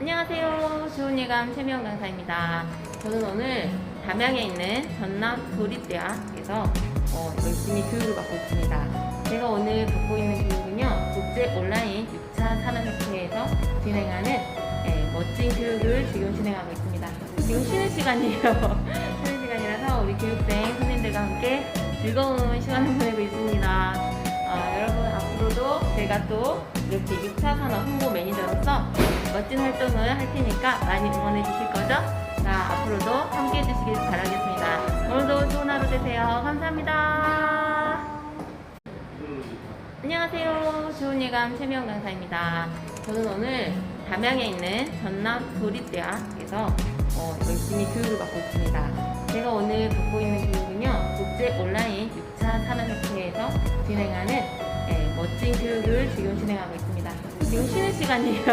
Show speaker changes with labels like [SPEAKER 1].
[SPEAKER 1] 안녕하세요. 좋은 예감 최미영 강사입니다. 저는 오늘 담양에 있는 전남 도립대학에서 어, 열심히 교육을 받고 있습니다. 제가 오늘 받고 있는 교육은요, 국제 온라인 6차 산업협회에서 진행하는 예, 멋진 교육을 지금 진행하고 있습니다. 지금 쉬는 시간이에요. 쉬는 시간이라서 우리 교육생 선생님들과 함께 즐거운 시간을 보내고 있습니다. 어, 여러분 앞으로도 제가 또 이렇게 6차 산업 홍보 매니저로서 멋진 활동을 할 테니까 많이 응원해 주실 거죠? 자, 앞으로도 함께 해주시길 바라겠습니다. 오늘도 좋은 하루 되세요. 감사합니다. 안녕하세요. 좋은 예감 최미영 강사입니다. 저는 오늘 담양에 있는 전남 도립대학에서 어, 열심히 교육을 받고 있습니다. 제가 오늘 받고 있는 교육은요, 국제 온라인 6차 산업협회에서 진행하는 예, 멋진 교육을 지금 진행하고 있습니다. 지금 쉬는 시간이에요.